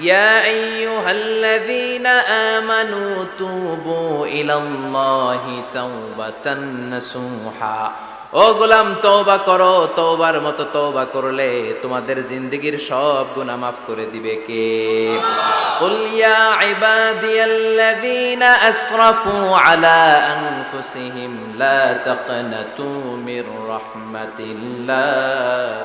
ইয়া আইয়ুহাল্লাযীনা আমানু তুবু ইলাল্লাহি তাওবাতান নাসুহা ও গোলাম তওবা করো তওবার মতো তওবা করলে তোমাদের জিন্দেগীর সব গুনাহ মাফ করে দিবে কে قل يا عبادي الذين أسرفوا على أنفسهم لا تقنطوا من رحمة الله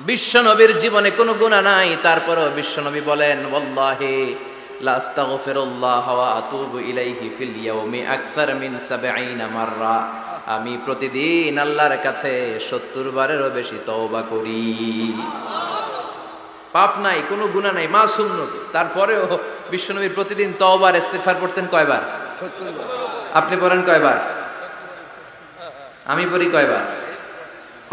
বিশ্বনবীর জীবনে কোনো গুণা নাই তারপরও বিশ্বনবী বলেন ওয়াল্লাহি লা আস্তাগফিরুল্লাহ ওয়া আতুবু ইলাইহি ফিল ইয়াউমি আকসার 70 মাররা। আমি প্রতিদিন আল্লাহর কাছে 70 বারেরও বেশি তওবা করি। পাপ নাই কোনো গুনাহ নাই মাসুম নবী। তারপরেও বিশ্বনবীর প্রতিদিন তওবার ইস্তিগফার পড়তেন কয়বার? আপনি পড়েন কয়বার? আমি পড়ি কয়বার?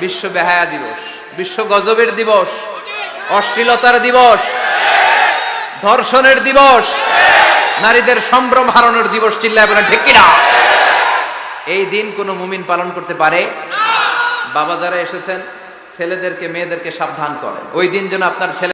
বিশ্ব বেহায়া দিবস, বিশ্ব গজবের দিবস, অশ্লীলতার দিবস, ধর্ষণের দিবস, নারীদের সম্ভ্রম হারানোর দিবস চিল্লায় বলেন, ঠিক কিনা? এই দিন কোনো মুমিন পালন করতে পারে? বাবা যারা এসেছেন, ছেলেদেরকে, মেয়েদেরকে সাবধান করেন। ওই দিন যেন আপনার ছেলে